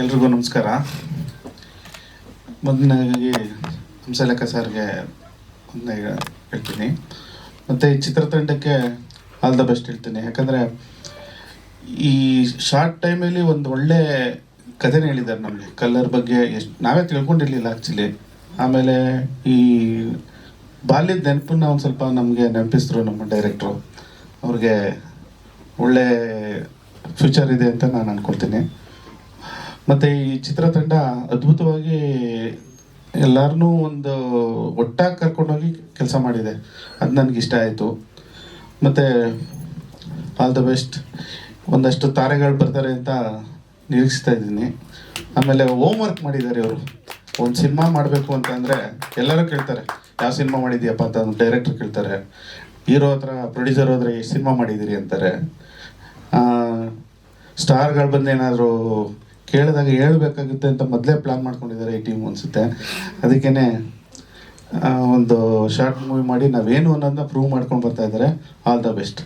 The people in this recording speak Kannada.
ಎಲ್ರಿಗೂ ನಮಸ್ಕಾರ. ಮೊದಲನೇದಾಗಿ ಹಂಸಲೇಖ ಸರ್ಗೆ ಒಂದನೇ ಹೇಳ್ತೀನಿ. ಮತ್ತು ಈ ಚಿತ್ರತಂಡಕ್ಕೆ ಆಲ್ ದ ಬೆಸ್ಟ್ ಹೇಳ್ತೀನಿ. ಯಾಕಂದರೆ ಈ ಶಾರ್ಟ್ ಟೈಮಲ್ಲಿ ಒಂದು ಒಳ್ಳೆ ಕಥೆನ ಹೇಳಿದ್ದಾರೆ ನಮಗೆ. ಕಲ್ಲರ್ ಬಗ್ಗೆ ಎಷ್ಟು ನಾವೇ ತಿಳ್ಕೊಂಡಿರಲಿಲ್ಲ ಆ್ಯಕ್ಚುಲಿ ಆಮೇಲೆ ಈ ಬಾಲ್ಯದ ನೆನಪನ್ನ ಒಂದು ಸ್ವಲ್ಪ ನಮಗೆ ನೆನಪಿಸಿದ್ರು ನಮ್ಮ ಡೈರೆಕ್ಟ್ರು ಅವ್ರಿಗೆ ಒಳ್ಳೆ ಫ್ಯೂಚರ್ ಇದೆ ಅಂತ ನಾನು ಅನ್ಕೊಳ್ತೀನಿ. ಮತ್ತು ಈ ಚಿತ್ರತಂಡ ಅದ್ಭುತವಾಗಿ ಎಲ್ಲರನ್ನೂ ಒಂದು ಒಟ್ಟಾಗಿ ಕರ್ಕೊಂಡೋಗಿ ಕೆಲಸ ಮಾಡಿದೆ. ಅದು ನನಗೆ ಇಷ್ಟ ಆಯಿತು. ಮತ್ತು ಆಲ್ ದ ಬೆಸ್ಟ್ ಒಂದಷ್ಟು ತಾರೆಗಳು ಬರ್ತಾರೆ ಅಂತ ನಿರೀಕ್ಷಿಸ್ತಾ ಇದ್ದೀನಿ. ಆಮೇಲೆ ಹೋಮ್ ವರ್ಕ್ ಮಾಡಿದ್ದಾರೆ ಇವರು. ಒಂದು ಸಿನಿಮಾ ಮಾಡಬೇಕು ಅಂತ ಅಂದರೆ ಎಲ್ಲರೂ ಕೇಳ್ತಾರೆ, ಯಾವ ಸಿನಿಮಾ ಮಾಡಿದ್ಯಪ್ಪ ಅಂತ ಡೈರೆಕ್ಟ್ರ್ ಕೇಳ್ತಾರೆ, ಹೀರೋ ಹತ್ರ ಪ್ರೊಡ್ಯೂಸರ್ ಹೋದ್ರೆ ಎಷ್ಟು ಸಿನಿಮಾ ಮಾಡಿದ್ದೀರಿ? ಅಂತಾರೆ. ಸ್ಟಾರ್ಗಳು ಬಂದು ಏನಾದರೂ ಕೇಳಿದಾಗ ಹೇಳ್ಬೇಕಾಗುತ್ತೆ ಅಂತ ಮೊದಲೇ ಪ್ಲಾನ್ ಮಾಡ್ಕೊಂಡಿದ್ದಾರೆ ಈ ಟೀಮ್ ಅನಿಸುತ್ತೆ. ಅದಕ್ಕೇ ಒಂದು ಶಾರ್ಟ್ ಮೂವಿ ಮಾಡಿ ನಾವೇನು ಅನ್ನೋದನ್ನ ಪ್ರೂವ್ ಮಾಡ್ಕೊಂಡು ಬರ್ತಾ ಇದ್ದಾರೆ. All the best